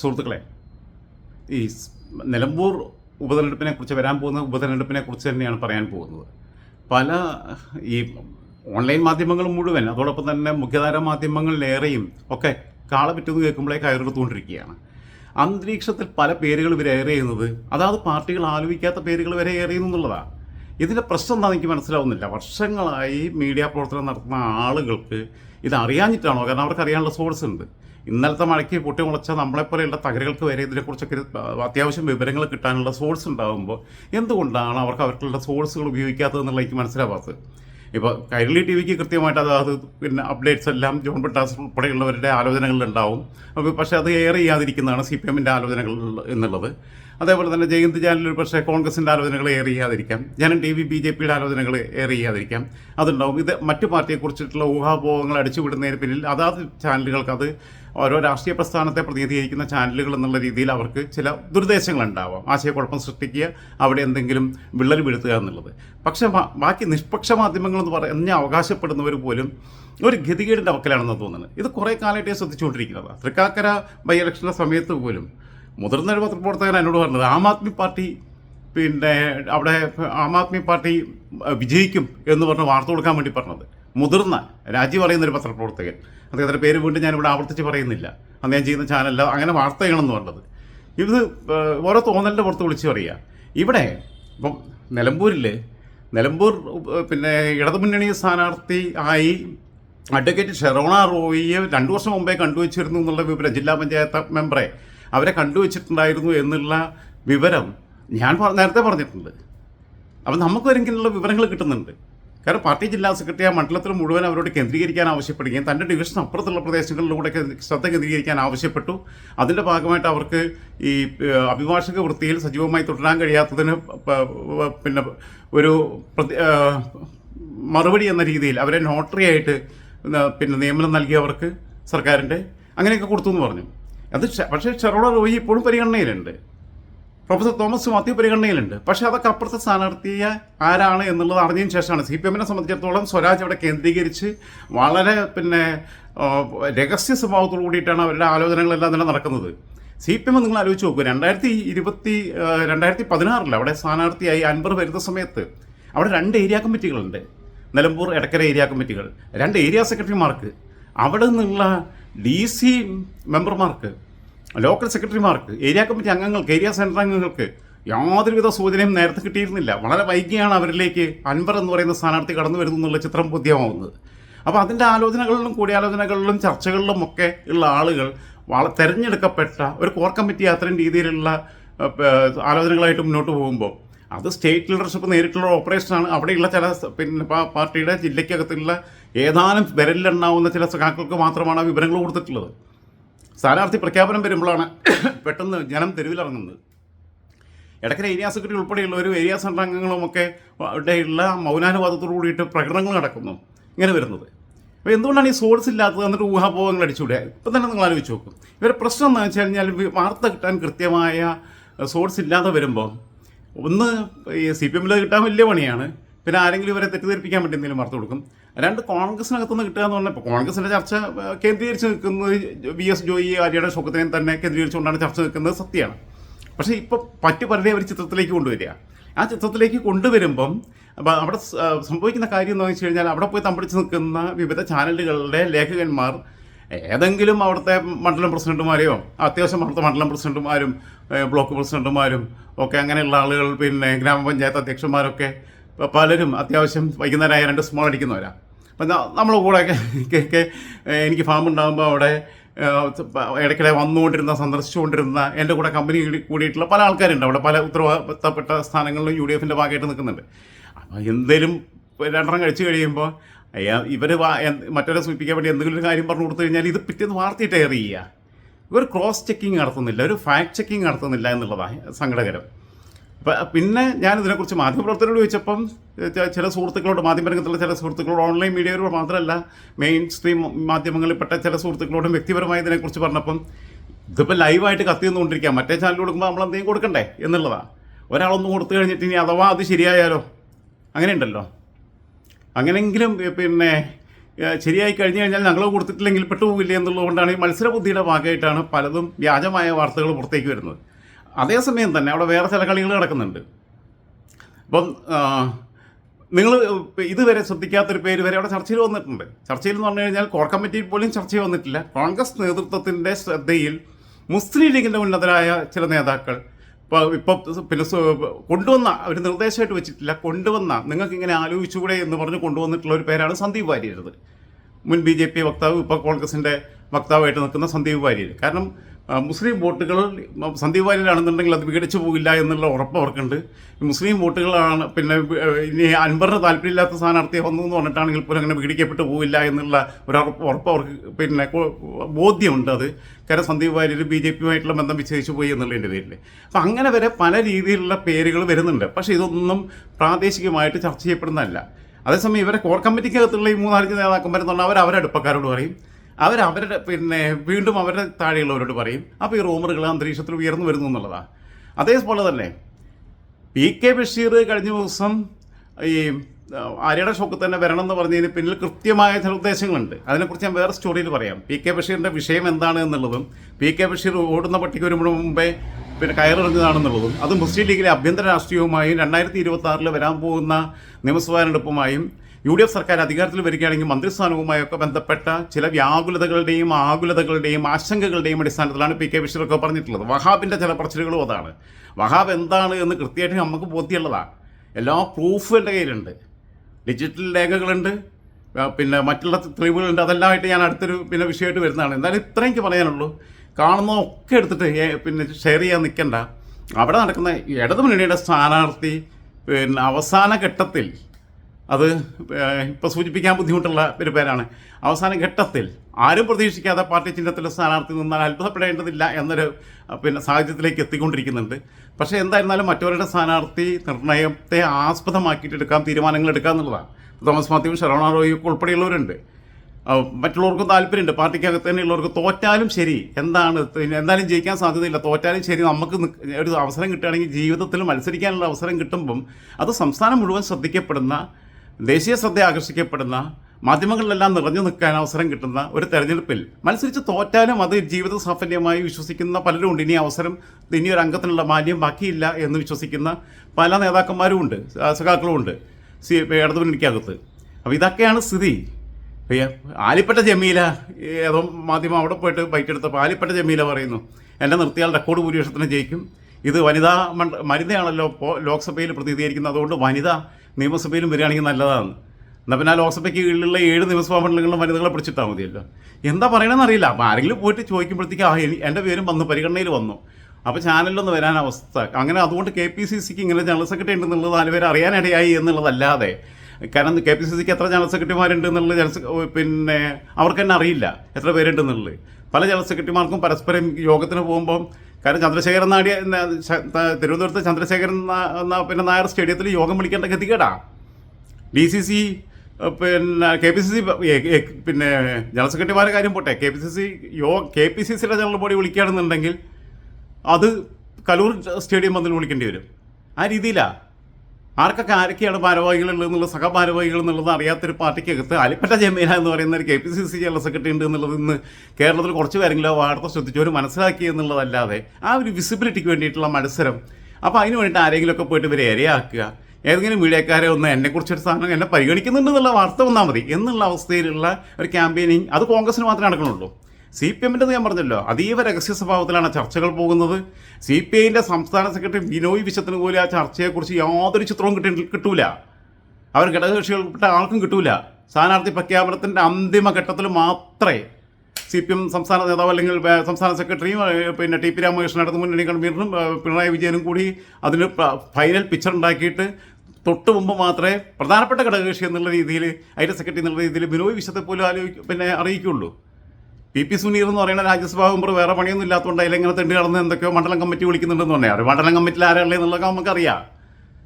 സുഹൃത്തുക്കളെ ഈ നിലമ്പൂർ ഉപതെരഞ്ഞെടുപ്പിനെ കുറിച്ച് വരാൻ പോകുന്ന ഉപതെരഞ്ഞെടുപ്പിനെ കുറിച്ച് തന്നെയാണ് പറയാൻ പോകുന്നത്. പല ഈ ഓൺലൈൻ മാധ്യമങ്ങൾ മുഴുവൻ അതോടൊപ്പം തന്നെ മുഖ്യധാര മാധ്യമങ്ങളിലേറെയും ഒക്കെ കാള പറ്റുമെന്ന് കേൾക്കുമ്പോഴേ കയറെടുത്തുകൊണ്ടിരിക്കുകയാണ് അന്തരീക്ഷത്തിൽ പല പേരുകൾ ഇവർ ഏറെ ചെയ്യുന്നത് അതാത് പാർട്ടികൾ ആലോചിക്കാത്ത പേരുകൾ വരെ ഏറെ ചെയ്യുന്നു എന്നുള്ളതാണ് ഇതിന്റെ പ്രശ്നം എന്താണെന്ന് എനിക്ക് മനസ്സിലാവുന്നില്ല. വർഷങ്ങളായി മീഡിയ പ്രവർത്തനം നടത്തുന്ന ആളുകൾക്ക് ഇത് അറിയാഞ്ഞിട്ടാണോ? കാരണം അവർക്ക് അറിയാനുള്ള സോഴ്സ് ഉണ്ട്. ഇന്നലത്തെ മഴയ്ക്ക് പൊട്ടി മുളച്ച നമ്മളെപ്പോലെയുള്ള തകരകൾക്ക് വരെ ഇതിനെക്കുറിച്ചൊക്കെ അത്യാവശ്യം വിവരങ്ങൾ കിട്ടാനുള്ള സോഴ്സ് ഉണ്ടാകുമ്പോൾ എന്തുകൊണ്ടാണ് അവർക്ക് അവർക്കുള്ള സോഴ്സുകൾ ഉപയോഗിക്കാത്തതെന്നുള്ള എനിക്ക് മനസ്സിലാവാത്തത്? ഇപ്പോൾ കൈരളി ടി വിക്ക് കൃത്യമായിട്ട് അതായത് പിന്നെ അപ്ഡേറ്റ്സ് എല്ലാം ജോൺ ബട്ടാസ് ഉൾപ്പെടെയുള്ളവരുടെ ആലോചനകളിലുണ്ടാവും അപ്പോൾ പക്ഷേ അത് ഏറെ ചെയ്യാതിരിക്കുന്നതാണ് സി പി എമ്മിന്റെ ആലോചനകൾ എന്നുള്ളത്. അതേപോലെ തന്നെ ജയന്ത് ചാനലിൽ പക്ഷേ കോൺഗ്രസിന്റെ ആലോചനകൾ ഏറെ ചെയ്യാതിരിക്കാം. ജനം ടി വി ബി ജെ പിയുടെ ആലോചനകൾ ഏറെ ചെയ്യാതിരിക്കാം. അതുണ്ടാവും. ഇത് മറ്റു പാർട്ടിയെക്കുറിച്ചിട്ടുള്ള ഊഹാപോഹങ്ങൾ അടിച്ചുവിടുന്നതിന് പിന്നിൽ അതാത് ചാനലുകൾക്ക് അത് ഓരോ രാഷ്ട്രീയ പ്രസ്ഥാനത്തെ പ്രതിനിധീകരിക്കുന്ന ചാനലുകൾ എന്നുള്ള രീതിയിൽ അവർക്ക് ചില ദുരുദ്ദേശങ്ങളുണ്ടാവാം. ആശയക്കുഴപ്പം സൃഷ്ടിക്കുക അവിടെ എന്തെങ്കിലും വിള്ളൽ വീഴ്ത്തുക എന്നുള്ളത്. പക്ഷേ ബാക്കി നിഷ്പക്ഷ മാധ്യമങ്ങൾ എന്ന് പറഞ്ഞ് അവകാശപ്പെടുന്നവർ പോലും ഒരു ഗതികേടിന്റെ വക്കലാണെന്ന് തോന്നുന്നത്. ഇത് കുറേ കാലമായിട്ട് ശ്രദ്ധിച്ചുകൊണ്ടിരിക്കുന്നതാണ് തൃക്കാക്കര ബൈ ഇലക്ഷന്റെ സമയത്ത് പോലും മുതിർന്ന ഒരു പത്രപ്രവർത്തകൻ എന്നോട് പറഞ്ഞത് ആം ആദ്മി പാർട്ടി പിന്നെ അവിടെ ആം ആദ്മി പാർട്ടി വിജയിക്കും എന്ന് പറഞ്ഞ് വാർത്ത കൊടുക്കാൻ വേണ്ടി പറഞ്ഞത്. മുതിർന്ന രാജി പറയുന്ന ഒരു പത്രപ്രവർത്തകൻ അദ്ദേഹത്തിന്റെ പേര് വീണ്ടും ഞാനിവിടെ ആവർത്തിച്ച് പറയുന്നില്ല. അന്ന് ഞാൻ ചെയ്യുന്ന ചാനലിൽ അങ്ങനെ വാർത്തയാണെന്ന് പറഞ്ഞത്. ഇത് ഓരോ തോന്നലിന്റെ പുറത്ത് വിളിച്ച് പറയുക ഇവിടെ ഇപ്പം നിലമ്പൂരിൽ നിലമ്പൂർ പിന്നെ ഇടതുമുന്നണി സ്ഥാനാർത്ഥി ആയി അഡ്വക്കേറ്റ് ഷെറോണ റോയിയെ രണ്ടു വർഷം മുമ്പേ കണ്ടുവച്ചിരുന്നു എന്നുള്ള വിവരം ജില്ലാ പഞ്ചായത്ത് മെമ്പറെ അവരെ കണ്ടുവച്ചിട്ടുണ്ടായിരുന്നു എന്നുള്ള വിവരം ഞാൻ നേരത്തെ പറഞ്ഞിട്ടുണ്ട്. അപ്പം നമുക്ക് ഒരിക്കലുള്ള വിവരങ്ങൾ കിട്ടുന്നുണ്ട്. കാരണം പാർട്ടി ജില്ലാ സെക്രട്ടറി ആ മണ്ഡലത്തിൽ മുഴുവൻ അവരോട് കേന്ദ്രീകരിക്കാൻ ആവശ്യപ്പെടുകയും തന്റെ ഡിവിഷൻ അപ്പുറത്തുള്ള പ്രദേശങ്ങളിലൂടെ ശ്രദ്ധ കേന്ദ്രീകരിക്കാൻ ആവശ്യപ്പെട്ടു. അതിന്റെ ഭാഗമായിട്ട് അവർക്ക് ഈ അഭിഭാഷക വൃത്തിയിൽ സജീവമായി തുടരാൻ കഴിയാത്തതിന് പിന്നെ ഒരു മറുപടി എന്ന രീതിയിൽ അവരെ നോട്ടറി ആയിട്ട് പിന്നെ നിയമനം നൽകിയവർക്ക് സർക്കാരിന്റെ അങ്ങനെയൊക്കെ കൊടുത്തു എന്ന് പറഞ്ഞു. അത് പക്ഷേ ഷെറോള റോയി ഇപ്പോഴും പരിഗണനയിലുണ്ട്. പ്രൊഫസർ തോമസ് മാത്യു പരിഗണനയിലുണ്ട്. പക്ഷേ അതൊക്കെ അപ്പുറത്തെ സ്ഥാനാർത്ഥിയെ ആരാണ് എന്നുള്ളത് അറിഞ്ഞതിന് ശേഷമാണ്. സി പി എമ്മിനെ സംബന്ധിച്ചിടത്തോളം സ്വരാജ് അവിടെ കേന്ദ്രീകരിച്ച് വളരെ പിന്നെ രഹസ്യ സ്വഭാവത്തോടു കൂടിയിട്ടാണ് അവരുടെ ആലോചനകളെല്ലാം തന്നെ നടക്കുന്നത്. സി പി എം നിങ്ങൾ ആലോചിച്ച് നോക്കൂ. രണ്ടായിരത്തി ഇരുപത്തി രണ്ടായിരത്തി പതിനാറിൽ അവിടെ സ്ഥാനാർത്ഥിയായി അൻപർ വരുന്ന സമയത്ത് അവിടെ രണ്ട് ഏരിയ കമ്മിറ്റികളുണ്ട്. നിലമ്പൂർ എടക്കര ഏരിയ കമ്മിറ്റികൾ. രണ്ട് ഏരിയ സെക്രട്ടറിമാർക്ക്. അവിടെ നിന്നുള്ള ഡി സി മെമ്പർമാർക്ക് ലോക്കൽ സെക്രട്ടറിമാർക്ക് ഏരിയ കമ്മിറ്റി അംഗങ്ങൾക്ക് ഏരിയ സെന്റർ അംഗങ്ങൾക്ക് യാതൊരുവിധ സൂചനയും നേരത്തെ കിട്ടിയിരുന്നില്ല. വളരെ വൈകിയാണ് അവരിലേക്ക് അൻവർ എന്ന് പറയുന്ന സ്ഥാനാർത്ഥി കടന്നു വരുന്നു എന്നുള്ള ചിത്രം ബോധ്യമാവുന്നത് അപ്പോൾ അതിന്റെ ആലോചനകളിലും കൂടിയാലോചനകളിലും ചർച്ചകളിലും ഒക്കെ ഉള്ള ആളുകൾ വളരെ തിരഞ്ഞെടുക്കപ്പെട്ട ഒരു കോർ കമ്മിറ്റി അത്തരം രീതിയിലുള്ള ആലോചനകളായിട്ട് മുന്നോട്ട് പോകുമ്പോൾ അത് സ്റ്റേറ്റ് ലീഡർഷിപ്പ് നേരിട്ടുള്ള ഓപ്പറേഷനാണ്. അവിടെയുള്ള ചില പിന്നെ പാർട്ടിയുടെ ജില്ലയ്ക്കകത്തുള്ള ഏതാനും വിരലിലെണ്ണാവുന്ന ചില സഖാക്കൾക്ക് മാത്രമാണ് ആ വിവരങ്ങൾ കൊടുത്തിട്ടുള്ളത്. സ്ഥാനാർത്ഥി പ്രഖ്യാപനം വരുമ്പോഴാണ് പെട്ടെന്ന് ജനം തെരുവിലിറങ്ങുന്നത്. ഇടയ്ക്കര ഏരിയ സെക്രട്ടറി ഉൾപ്പെടെയുള്ളവരും ഏരിയ സെന്റർ അംഗങ്ങളുമൊക്കെ അവിടെയുള്ള മൗനാനുവാദത്തോടു കൂടിയിട്ട് പ്രകടനങ്ങൾ നടക്കുന്നു. ഇങ്ങനെ വരുന്നത്. അപ്പോൾ എന്തുകൊണ്ടാണ് ഈ സോഴ്സ് ഇല്ലാത്തത്? എന്നിട്ട് ഊഹാപോഹങ്ങൾ അടിച്ചുകൂടെ? ഇപ്പം തന്നെ നിങ്ങൾ ആലോചിച്ച് നോക്കും. ഇവരുടെ പ്രശ്നം എന്താണെന്ന് വെച്ച് കഴിഞ്ഞാൽ വാർത്ത കിട്ടാൻ കൃത്യമായ സോഴ്സ് ഇല്ലാതെ വരുമ്പോൾ ഒന്ന് ഈ സി പി എമ്മിൽ കിട്ടാൻ വലിയ പണിയാണ്. പിന്നെ ആരെങ്കിലും ഇവരെ തെറ്റിദ്ധരിപ്പിക്കാൻ പറ്റി എന്തെങ്കിലും വാർത്ത കൊടുക്കും. രണ്ട് കോൺഗ്രസിനകത്തുനിന്ന് കിട്ടുക എന്ന് ഇപ്പോൾ കോൺഗ്രസിന്റെ ചർച്ച കേന്ദ്രീകരിച്ച് നിൽക്കുന്നത് വി എസ് ജോയി ആര്യയുടെ ശോകത്തിനെയും തന്നെ കേന്ദ്രീകരിച്ചുകൊണ്ടാണ് ചർച്ച നിൽക്കുന്നത് സത്യമാണ്. പക്ഷേ ഇപ്പോൾ പറ്റു പലരെ അവർ ചിത്രത്തിലേക്ക് കൊണ്ടുവരിക. ആ ചിത്രത്തിലേക്ക് കൊണ്ടുവരുമ്പം അവിടെ സംഭവിക്കുന്ന കാര്യം എന്ന് വെച്ച് കഴിഞ്ഞാൽ അവിടെ പോയി തമ്പടിച്ച് നിൽക്കുന്ന വിവിധ ചാനലുകളുടെ ലേഖകന്മാർ ഏതെങ്കിലും അവിടുത്തെ മണ്ഡലം പ്രസിഡന്റുമാരെയോ അത്യാവശ്യം അവിടുത്തെ മണ്ഡലം പ്രസിഡന്റുമാരും ബ്ലോക്ക് പ്രസിഡന്റുമാരും ഒക്കെ അങ്ങനെയുള്ള ആളുകൾ പിന്നെ ഗ്രാമപഞ്ചായത്ത് അധ്യക്ഷന്മാരൊക്കെ പലരും അത്യാവശ്യം വൈകുന്നേരമായ രണ്ട് സ്മോൾ അടിക്കുന്നവരാണ് അപ്പം നമ്മളെ കൂടെ എനിക്ക് ഫാം ഉണ്ടാകുമ്പോൾ അവിടെ ഇടയ്ക്കിടെ വന്നുകൊണ്ടിരുന്ന സന്ദർശിച്ചുകൊണ്ടിരുന്ന എന്റെ കൂടെ കമ്പനി കൂടിയിട്ടുള്ള പല ആൾക്കാരുണ്ട്. അവിടെ പല ഉത്തരവാദിത്തപ്പെട്ട സ്ഥാനങ്ങളിലും യു ഡി എഫിന്റെ ഭാഗമായിട്ട് നിൽക്കുന്നുണ്ട്. അപ്പോൾ എന്തേലും രണ്ടെണ്ണം കഴിച്ചു കഴിയുമ്പോൾ ഇവർ മറ്റൊരെ സൂചിപ്പിക്കാൻ വേണ്ടി എന്തെങ്കിലും ഒരു കാര്യം പറഞ്ഞു കൊടുത്തു കഴിഞ്ഞാൽ ഇത് പിറ്റേന്ന് വാർത്തയിട്ട് എയർ ചെയ്യുക. ഇവർ ക്രോസ് ചെക്കിങ് നടത്തുന്നില്ല ഒരു ഫാക്ട് ചെക്കിങ് നടത്തുന്നില്ല എന്നുള്ളതാണ് സങ്കടകരം. അപ്പം പിന്നെ ഞാൻ ഇതിനെക്കുറിച്ച് മാധ്യമപ്രവർത്തകരോട് ചോദിച്ചപ്പം ചില സുഹൃത്തുക്കളോട് മാധ്യമരംഗത്തുള്ള ചില സുഹൃത്തുക്കളോട് ഓൺലൈൻ മീഡിയയോട് മാത്രമല്ല മെയിൻ സ്ട്രീം മാധ്യമങ്ങളിൽപ്പെട്ട ചില സുഹൃത്തുക്കളോടും വ്യക്തിപരമായി ഇതിനെക്കുറിച്ച് പറഞ്ഞപ്പം ഇതിപ്പോൾ ലൈവായിട്ട് കത്തി നിന്നുകൊണ്ടിരിക്കുക മറ്റേ ചാനൽ കൊടുക്കുമ്പോൾ നമ്മൾ എന്തെങ്കിലും കൊടുക്കണ്ടേ എന്നുള്ളതാണ് ഒരാളൊന്നും കൊടുത്തു കഴിഞ്ഞിട്ട് ഇനി അഥവാ അത് ശരിയായാലോ? അങ്ങനെയുണ്ടല്ലോ. അങ്ങനെയെങ്കിലും ഏ, പിന്നെ ശരിയായി കഴിഞ്ഞു കഴിഞ്ഞാൽ ഞങ്ങൾ കൊടുത്തിട്ടില്ലെങ്കിൽ പെട്ടുപോകില്ലേ എന്നുള്ളതുകൊണ്ടാണ് ഈ മത്സരബുദ്ധിയുടെ ഭാഗമായിട്ടാണ് പലതും വ്യാജമായ വാർത്തകൾ പുറത്തേക്ക് വരുന്നത്. അതേസമയം തന്നെ അവിടെ വേറെ ചില കളികൾ നടക്കുന്നുണ്ട്. അപ്പം നിങ്ങൾ ഇതുവരെ ശ്രദ്ധിക്കാത്തൊരു പേര് വരെ അവിടെ ചർച്ചയിൽ വന്നിട്ടുണ്ട്. ചർച്ചയിൽ എന്ന് പറഞ്ഞു കഴിഞ്ഞാൽ കോർ കമ്മിറ്റിയിൽ പോലും ചർച്ചയിൽ വന്നിട്ടില്ല. കോൺഗ്രസ് നേതൃത്വത്തിന്റെ ശ്രദ്ധയിൽ മുസ്ലിം ലീഗിന്റെ ഉന്നതരായ ചില നേതാക്കൾ ഇപ്പോൾ ഇപ്പം പിന്നെ കൊണ്ടുവന്ന ഒരു നിർദ്ദേശമായിട്ട് വെച്ചിട്ടില്ല കൊണ്ടുവന്ന നിങ്ങൾക്ക് ഇങ്ങനെ ആലോചിച്ചുകൂടെ എന്ന് പറഞ്ഞ് കൊണ്ടുവന്നിട്ടുള്ള ഒരു പേരാണ് സന്ദീപ് വാര്യരുത്. മുൻ ബി ജെ പി വക്താവ് ഇപ്പോൾ കോൺഗ്രസിന്റെ വക്താവായിട്ട് നിൽക്കുന്ന സന്ദീപ് വാര്യർ കാരണം മുസ്ലിം വോട്ടുകൾ സന്ദീപ് വാര്യരാണെന്നുണ്ടെങ്കിൽ അത് വിഘടിച്ചു പോകില്ല എന്നുള്ള ഉറപ്പ് അവർക്കുണ്ട്. മുസ്ലിം വോട്ടുകളാണ് പിന്നെ ഇനി അൻവറിന് താല്പര്യമില്ലാത്ത സ്ഥാനാർത്ഥിയെ വന്നു എന്ന് പറഞ്ഞിട്ടാണെങ്കിൽ പോലും അങ്ങനെ വിഘടിക്കപ്പെട്ടു പോകില്ല എന്നുള്ള ഒരു ഉറപ്പ് അവർക്ക് പിന്നെ ബോധ്യമുണ്ട് അത്. കാരണം സന്ദീപ് വാര്യർ ബി ജെ പിയുമായിട്ടുള്ള ബന്ധം വിച്ഛേദിച്ചു പോയി എന്നുള്ളതിന്റെ പേരിൽ അപ്പം അങ്ങനെ വരെ പല രീതിയിലുള്ള പേരുകൾ വരുന്നുണ്ട്. പക്ഷേ ഇതൊന്നും പ്രാദേശികമായിട്ട് ചർച്ച ചെയ്യപ്പെടുന്നതല്ല. അതേസമയം ഇവരെ കോർ കമ്മിറ്റിക്കകത്തുള്ള ഈ മൂന്നാലഞ്ച് നേതാക്കന്മാരെന്ന് പറഞ്ഞാൽ അവർ അവരടുപ്പക്കാരോട് പറയും. അവർ അവരുടെ പിന്നെ വീണ്ടും അവരുടെ താഴെയുള്ളവരോട് പറയും അപ്പോൾ ഈ റൂമറുകൾ അന്തരീക്ഷത്തിൽ ഉയർന്നു വരുന്നു എന്നുള്ളതാണ് അതേപോലെ തന്നെ പി കെ ബഷീർ കഴിഞ്ഞ ദിവസം ഈ ആര്യയുടെ ഷോക്ക് തന്നെ വരണം എന്ന് പറഞ്ഞതിന് പിന്നിൽ കൃത്യമായ ചില ഉദ്ദേശങ്ങളുണ്ട് അതിനെക്കുറിച്ച് ഞാൻ വേറെ സ്റ്റോറിയിൽ പറയാം. പി കെ ബഷീറിന്റെ വിഷയം എന്താണ് എന്നുള്ളതും പി കെ ബഷീർ ഓടുന്ന പട്ടിക്ക് വരുമ്പോൾ മുമ്പേ പിന്നെ കയറിറിഞ്ഞതാണെന്നുള്ളതും അത് മുസ്ലിം ലീഗിലെ ആഭ്യന്തര രാഷ്ട്രീയവുമായും രണ്ടായിരത്തി ഇരുപത്തി ആറിൽ വരാൻ പോകുന്ന നിയമസഭാ തെരഞ്ഞെടുപ്പുമായും യു ഡി എഫ് സർക്കാർ അധികാരത്തിൽ വരികയാണെങ്കിൽ മന്ത്രിസ്ഥാനവുമായൊക്കെ ബന്ധപ്പെട്ട ചില വ്യാകുലതകളുടെയും ആകുലതകളുടെയും ആശങ്കകളുടെയും അടിസ്ഥാനത്തിലാണ് പി കെ ബഷീറൊക്കെ പറഞ്ഞിട്ടുള്ളത്. വഹാബിന്റെ ചില പറച്ചിലുകളും അതാണ്. വഹാബ് എന്താണ് എന്ന് കൃത്യമായിട്ട് നമുക്ക് ബോധ്യമുള്ളതാണ് എല്ലാ പ്രൂഫും എന്റെ കയ്യിലുണ്ട്. ഡിജിറ്റൽ രേഖകളുണ്ട്. പിന്നെ മറ്റുള്ള തെളിവുകളുണ്ട്. അതെല്ലാമായിട്ട് ഞാൻ അടുത്തൊരു പിന്നെ വിഷയമായിട്ട് വരുന്നതാണ്. എന്തായാലും ഇത്രയും എനിക്ക് പറയാനുള്ളൂ. കാണുന്നതൊക്കെ എടുത്തിട്ട് പിന്നെ ഷെയർ ചെയ്യാൻ നിൽക്കണ്ട അവിടെ നടക്കുന്ന ഇടതുമുന്നണിയുടെ സ്ഥാനാർത്ഥി പിന്നെ അവസാന ഘട്ടത്തിൽ അത് ഇപ്പോൾ സൂചിപ്പിക്കാൻ ബുദ്ധിമുട്ടുള്ള ഒരു പേരാണ്. അവസാന ഘട്ടത്തിൽ ആരും പ്രതീക്ഷിക്കാതെ പാർട്ടി ചിഹ്നത്തിലെ സ്ഥാനാർത്ഥി നിന്നാൽ അത്ഭുതപ്പെടേണ്ടതില്ല എന്നൊരു പിന്നെ സാഹചര്യത്തിലേക്ക് എത്തിക്കൊണ്ടിരിക്കുന്നുണ്ട്. പക്ഷേ എന്തായിരുന്നാലും മറ്റവരുടെ സ്ഥാനാർത്ഥി നിർണയത്തെ ആസ്പദമാക്കിയിട്ട് എടുക്കാൻ തീരുമാനങ്ങൾ എടുക്കുക എന്നുള്ളതാണ്. തോമസ് മാത്യുവും ശരവണ റോയിയൊക്കെ ഉൾപ്പെടെയുള്ളവരുണ്ട്. മറ്റുള്ളവർക്കും താല്പര്യമുണ്ട്. പാർട്ടിക്കകത്ത് തന്നെയുള്ളവർക്ക് തോറ്റാലും ശരി. എന്താണ് എന്തായാലും ജയിക്കാൻ സാധ്യതയില്ല. തോറ്റാലും ശരി. നമുക്ക് ഒരു അവസരം കിട്ടുകയാണെങ്കിൽ ജീവിതത്തിൽ മത്സരിക്കാനുള്ള അവസരം കിട്ടുമ്പം അത് സംസ്ഥാനം മുഴുവൻ ശ്രദ്ധിക്കപ്പെടുന്ന ദേശീയ ശ്രദ്ധ ആകർഷിക്കപ്പെടുന്ന മാധ്യമങ്ങളിലെല്ലാം നിറഞ്ഞു നിൽക്കാൻ അവസരം കിട്ടുന്ന ഒരു തെരഞ്ഞെടുപ്പിൽ മത്സരിച്ച് തോറ്റാലും അത് ജീവിത സാഫല്യമായി വിശ്വസിക്കുന്ന പലരും ഉണ്ട്. ഇനി അവസരം ഇനി ഒരു അംഗത്തിനുള്ള മാന്യം ബാക്കിയില്ല എന്ന് വിശ്വസിക്കുന്ന പല നേതാക്കന്മാരും ഉണ്ട്. സഖാക്കളും ഉണ്ട്. സി ഇടതുമുന്നണിക്കകത്ത് അപ്പോൾ ഇതൊക്കെയാണ് സ്ഥിതി. ആലിപ്പട്ട ജമീല ഏതോ മാധ്യമം അവിടെ പോയിട്ട് ബൈക്ക് എടുത്തപ്പോൾ ആലിപ്പറ്റ ജമീല പറയുന്നു എന്നെ നിർത്തിയാൽ റെക്കോർഡ് ഭൂരിപക്ഷത്തിന് ജയിക്കും. ഇത് വനിതാ മണ്ഡ വനിതയാണല്ലോ ഇപ്പോൾ ലോക്സഭയിൽ പ്രതിനിധീകരിക്കുന്നത്. അതുകൊണ്ട് വനിത നിയമസഭയിലും വരികയാണെങ്കിൽ നല്ലതാണ്. എന്നാൽ പിന്നെ ആ ലോക്സഭയ്ക്ക് കീഴിലുള്ള ഏഴ് നിയമസഭാ മണ്ഡലങ്ങളിലും വനിതകളെ പിടിച്ചിട്ടാൽ മതിയല്ലോ. എന്താ പറയണമെന്ന് അറിയില്ല. അപ്പോൾ ആരെങ്കിലും പോയിട്ട് ചോദിക്കുമ്പോഴത്തേക്ക് ആ എന്റെ പേരും വന്നു പരിഗണനയിൽ വന്നു. അപ്പോൾ ചാനലിലൊന്ന് വരാൻ അവസ്ഥ. അങ്ങനെ അതുകൊണ്ട് കെ പി സി സിക്ക് ഇങ്ങനെ ജനറൽ സെക്രട്ടറി ഉണ്ടെന്നുള്ളത് നാല് പേര് അറിയാനിടയായി എന്നുള്ളതല്ലാതെ കാരണം കെ പി സി സിക്ക് എത്ര ജനറൽ സെക്രട്ടറിമാരുണ്ട് എന്നുള്ളത് ജനറൽ പിന്നെ അവർക്ക് തന്നെ അറിയില്ല എത്ര പേരുണ്ടെന്നുള്ളത്. പല ജനറൽ സെക്രട്ടറിമാർക്കും പരസ്പരം യോഗത്തിന് പോകുമ്പോൾ കാരണം ചന്ദ്രശേഖരൻ നാടിയ തിരുവനന്തപുരത്ത് ചന്ദ്രശേഖരൻ പിന്നെ നായർ സ്റ്റേഡിയത്തിൽ യോഗം വിളിക്കേണ്ട ഗതികേടാ. ഡി സി സി പിന്നെ കെ പി സി സി പിന്നെ ജനറൽ സെക്രട്ടറിമാരുടെ കാര്യം പോട്ടെ. കെ പി സി സി യോ കെ പി സി സിയുടെ ജനറൽ ബോഡി വിളിക്കുകയാണെന്നുണ്ടെങ്കിൽ അത് കലൂർ സ്റ്റേഡിയം വന്നിൽ വിളിക്കേണ്ടി വരും. ആ രീതിയിലാണ് ആർക്കൊക്കെ ആരൊക്കെയാണ് ഭാരവാഹികൾ എന്നുള്ള സഹഭാരവാഹികൾ എന്നുള്ളത് അറിയാത്തൊരു പാർട്ടിക്കകത്ത് അലിപ്പറ്റ ജമീല എന്ന് പറയുന്ന ഒരു K P C C general secretary ഉണ്ട് എന്നുള്ളത് ഇന്ന് കേരളത്തിൽ കുറച്ച് പേരെങ്കിലും വാർത്ത ശ്രദ്ധിച്ചവർ മനസ്സിലാക്കി എന്നുള്ളതല്ലാതെ ആ ഒരു വിസിബിലിറ്റിക്ക് വേണ്ടിയിട്ടുള്ള മത്സരം. അപ്പോൾ അതിന് വേണ്ടിയിട്ട് ആരെങ്കിലുമൊക്കെ പോയിട്ട് ഇവരെ ഇരയാക്കുക. ഏതെങ്കിലും മീഡിയക്കാരെ ഒന്ന് എന്നെക്കുറിച്ചൊരു സാധനം എന്നെ പരിഗണിക്കുന്നുണ്ടെന്നുള്ള വാർത്ത വന്നാൽ മതി എന്നുള്ള അവസ്ഥയിലുള്ള ഒരു ക്യാമ്പയിനിങ് അത് കോൺഗ്രസിന് മാത്രമേ നടക്കണുള്ളൂ സി പി എമ്മിന്റെ ഞാൻ പറഞ്ഞല്ലോ അതീവ രഹസ്യ സ്വഭാവത്തിലാണ് ചർച്ചകൾ പോകുന്നത്. സി പി ഐന്റെ സംസ്ഥാന സെക്രട്ടറി ബിനോയ് വിശ്വത്തിന് പോലും ആ ചർച്ചയെക്കുറിച്ച് യാതൊരു ചിത്രവും കിട്ടി കിട്ടൂല. അവർ ഘടകകക്ഷികൾപ്പെട്ട ആൾക്കും കിട്ടൂല. സ്ഥാനാർത്ഥി പ്രഖ്യാപനത്തിന്റെ അന്തിമ ഘട്ടത്തിൽ മാത്രമേ സി പി എം സംസ്ഥാന നേതാവ് അല്ലെങ്കിൽ സംസ്ഥാന സെക്രട്ടറിയും പിന്നെ ടി പി രാമകൃഷ്ണൻ അടുത്ത മുന്നണി കൺവീനറും പിണറായി വിജയനും കൂടി അതിന് ഫൈനൽ പിക്ചർ ഉണ്ടാക്കിയിട്ട് തൊട്ട് മുമ്പ് മാത്രമേ പ്രധാനപ്പെട്ട ഘടകകക്ഷി എന്നുള്ള രീതിയിൽ അതിന്റെ സെക്രട്ടറി എന്നുള്ള രീതിയിൽ ബിനോയ് വിശ്വത്തെ പോലും ആലോചിക്കും പിന്നെ അറിയിക്കുള്ളൂ പി പി സുനീർ എന്ന് പറയുന്ന രാജ്യസഭാ മെമ്പർ വേറെ പണിയൊന്നും ഇല്ലാത്തതുകൊണ്ട് അതിലെങ്ങനെ തെണ്ടി കടന്ന് എന്തൊക്കെയോ മണ്ഡലം കമ്മിറ്റി വിളിക്കുന്നുണ്ടെന്ന് പറഞ്ഞാൽ ഒരു മണ്ഡലം കമ്മിറ്റിയിൽ ആരല്ലേ എന്നുള്ളതൊക്കെ നമുക്കറിയാം.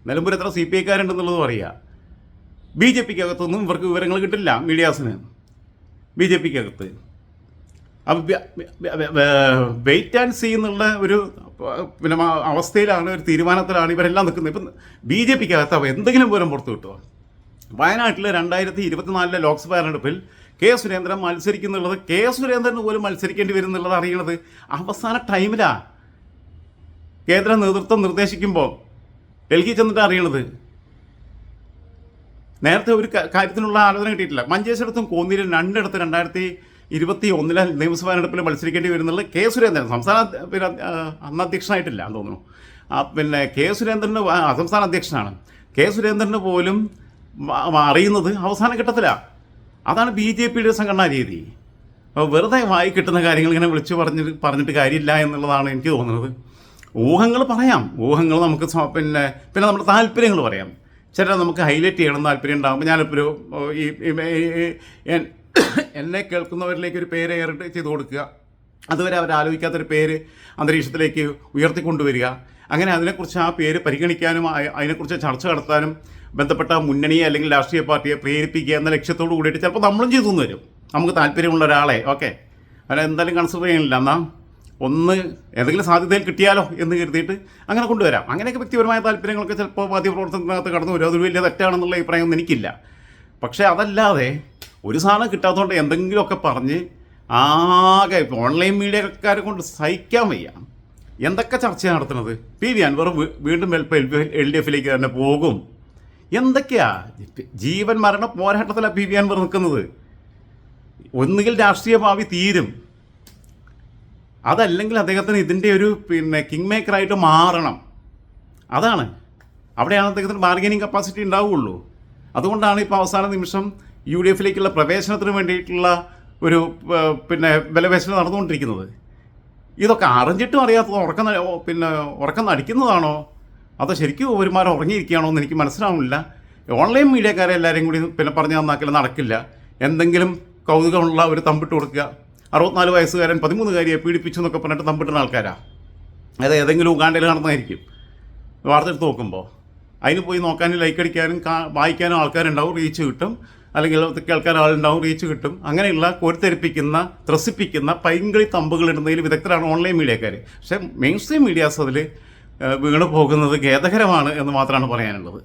നിലമ്പൂർ എത്ര സി പി ഐക്കാരുണ്ടെന്നുള്ളതും അറിയാം. ബി ജെ പിക്ക് അകത്തൊന്നും ഇവർക്ക് വിവരങ്ങൾ കിട്ടില്ല മീഡിയാസിന്. ബി ജെ പിക്ക് അകത്ത് വെയിറ്റ് ആൻഡ് സീ എന്നുള്ള ഒരു പിന്നെ അവസ്ഥയിലാണ് ഒരു തീരുമാനത്തിലാണ് ഇവരെല്ലാം നിൽക്കുന്നത്. ഇപ്പം ബി ജെ പിക്ക് അകത്ത് എന്തെങ്കിലും വിവരം പുറത്തു കിട്ടുമോ വയനാട്ടിൽ രണ്ടായിരത്തി ഇരുപത്തിനാലിലെ ലോക്സഭാ തെരഞ്ഞെടുപ്പിൽ കെ സുരേന്ദ്രൻ മത്സരിക്കുന്നുള്ളത് കെ സുരേന്ദ്രന് പോലും മത്സരിക്കേണ്ടി വരും എന്നുള്ളത് അറിയണത് അവസാന ടൈമിലാണ് കേന്ദ്ര നേതൃത്വം നിർദ്ദേശിക്കുമ്പോൾ ഡൽഹി ചെന്നിട്ട് അറിയണത്. നേരത്തെ ഒരു കാര്യത്തിനുള്ള ആലോചന കിട്ടിയിട്ടില്ല. മഞ്ചേശ്വരത്തും കോന്നിയിലും രണ്ടിടത്ത് രണ്ടായിരത്തി ഇരുപത്തി ഒന്നിലെ നിയമസഭാ തെരഞ്ഞെടുപ്പിൽ മത്സരിക്കേണ്ടി വരുന്നുള്ളത് കെ സുരേന്ദ്രൻ. സംസ്ഥാന പിന്നെ അന്ന് അധ്യക്ഷനായിട്ടില്ല എന്ന് തോന്നുന്നു. പിന്നെ കെ സുരേന്ദ്രന് സംസ്ഥാന അധ്യക്ഷനാണ്. കെ സുരേന്ദ്രന് പോലും അറിയുന്നത് അവസാന ഘട്ടത്തിലാണ് അതാണ് ബി ജെ പിയുടെ സംഘടനാ രീതി. വെറുതെ വായി കിട്ടുന്ന കാര്യങ്ങൾ ഇങ്ങനെ വിളിച്ചു പറഞ്ഞിട്ട് പറഞ്ഞിട്ട് കാര്യമില്ല എന്നുള്ളതാണ് എനിക്ക് തോന്നുന്നത്. ഊഹങ്ങൾ പറയാം. ഊഹങ്ങൾ നമുക്ക് പിന്നെ പിന്നെ നമ്മുടെ താല്പര്യങ്ങൾ പറയാം. ചില നമുക്ക് ഹൈലൈറ്റ് ചെയ്യണം താല്പര്യം ഉണ്ടാകുമ്പോൾ ഞാനിപ്പോൾ ഈ എന്നെ കേൾക്കുന്നവരിലേക്ക് ഒരു പേര് ഏറിട്ട് ചെയ്ത് കൊടുക്കുക. അതുവരെ അവർ ആലോചിക്കാത്തൊരു പേര് അന്തരീക്ഷത്തിലേക്ക് ഉയർത്തിക്കൊണ്ടുവരിക. അങ്ങനെ അതിനെക്കുറിച്ച് ആ പേര് പരിഗണിക്കാനും അതിനെക്കുറിച്ച് ചർച്ച നടത്താനും ബന്ധപ്പെട്ട മുന്നണിയെ അല്ലെങ്കിൽ രാഷ്ട്രീയ പാർട്ടിയെ പ്രേരിപ്പിക്കുക എന്ന ലക്ഷ്യത്തോട് കൂടിയിട്ട് ചിലപ്പോൾ നമ്മളും ചെയ്തു വരും. നമുക്ക് താല്പര്യമുള്ള ഒരാളെ ഓക്കെ. അവനെ എന്തായാലും കൺസിഡർ ചെയ്യണില്ല എന്നാൽ ഒന്ന് ഏതെങ്കിലും സാധ്യതയിൽ കിട്ടിയാലോ എന്ന് കരുതിയിട്ട് അങ്ങനെ കൊണ്ടുവരാം. അങ്ങനെയൊക്കെ വ്യക്തിപരമായ താല്പര്യങ്ങളൊക്കെ ചിലപ്പോൾ മാധ്യമപ്രവർത്തനത്തിനകത്ത് കടന്നു വരും. അതൊരു വലിയ തെറ്റാണെന്നുള്ള അഭിപ്രായമൊന്നും എനിക്കില്ല. പക്ഷേ അതല്ലാതെ ഒരു സാധനം കിട്ടാത്തതുകൊണ്ട് എന്തെങ്കിലുമൊക്കെ പറഞ്ഞ് ആകെ ഇപ്പോൾ ഓൺലൈൻ മീഡിയക്കാരെ കൊണ്ട് സഹിക്കാൻ വയ്യ. എന്തൊക്കെ ചർച്ചയാണ് നടത്തുന്നത്? പി വി അൻവർ വീണ്ടും എൽ ഡി എഫിലേക്ക് തന്നെ പോകും. എന്തൊക്കെയാ? ജീവൻ മരണ പോരാട്ടത്തിലാണ് പി വി നിൽക്കുന്നത്. ഒന്നുകിൽ രാഷ്ട്രീയ ഭാവി തീരും. അതല്ലെങ്കിൽ അദ്ദേഹത്തിന് ഇതിന്റെ ഒരു പിന്നെ കിങ് മേക്കറായിട്ട് മാറണം. അതാണ്. അവിടെയാണ് അദ്ദേഹത്തിന് ബാർഗനിങ് കപ്പാസിറ്റി ഉണ്ടാവുകയുള്ളൂ അതുകൊണ്ടാണ് ഇപ്പോൾ അവസാന നിമിഷം യു ഡി എഫിലേക്കുള്ള പ്രവേശനത്തിന് വേണ്ടിയിട്ടുള്ള ഒരു പിന്നെ ബലപേശന നടന്നുകൊണ്ടിരിക്കുന്നത്. ഇതൊക്കെ അറിഞ്ഞിട്ടും അറിയാത്തത് ഉറക്കം പിന്നെ ഉറക്കം നടിക്കുന്നതാണോ? അതോ ശരിക്കും ഒരുമാരം ഉറങ്ങിയിരിക്കുകയാണോ എന്ന് എനിക്ക് മനസ്സിലാവുന്നില്ല. ഓൺലൈൻ മീഡിയക്കാരെ എല്ലാവരെയും കൂടി പിന്നെ പറഞ്ഞു നന്നാക്കൽ നടക്കില്ല. എന്തെങ്കിലും കൗതുകമുള്ള ഒരു തമ്പിട്ട് കൊടുക്കുക. അറുപത്തിനാല് വയസ്സുകാരൻ പതിമൂന്നുകാരിയെ പീഡിപ്പിച്ചു എന്നൊക്കെ പറഞ്ഞിട്ട് തമ്പിട്ടുന്ന ആൾക്കാരാ. അത് ഏതെങ്കിലും ഉഗാണ്ടയിൽ നടന്നതായിരിക്കും. വാർത്തെടുത്ത് നോക്കുമ്പോൾ അതിന് പോയി നോക്കാനും ലൈക്ക് അടിക്കാനും വായിക്കാനും ആൾക്കാരുണ്ടാവും റീച്ച് കിട്ടും. അല്ലെങ്കിൽ കേൾക്കാൻ ആളുണ്ടാവും റീച്ച് കിട്ടും. അങ്ങനെയുള്ള കോരിത്തെരിപ്പിക്കുന്ന ത്രസിപ്പിക്കുന്ന പൈങ്കിളി തമ്പുകൾ ഇടുന്നതിൽ വിദഗ്ധരാണ് ഓൺലൈൻ മീഡിയക്കാർ പക്ഷേ മെയിൻ സ്ട്രീം മീഡിയാസ് അതിൽ വീണ് പോകുന്നത് ഖേദകരമാണ് എന്ന് മാത്രമാണ് പറയാനുള്ളത്.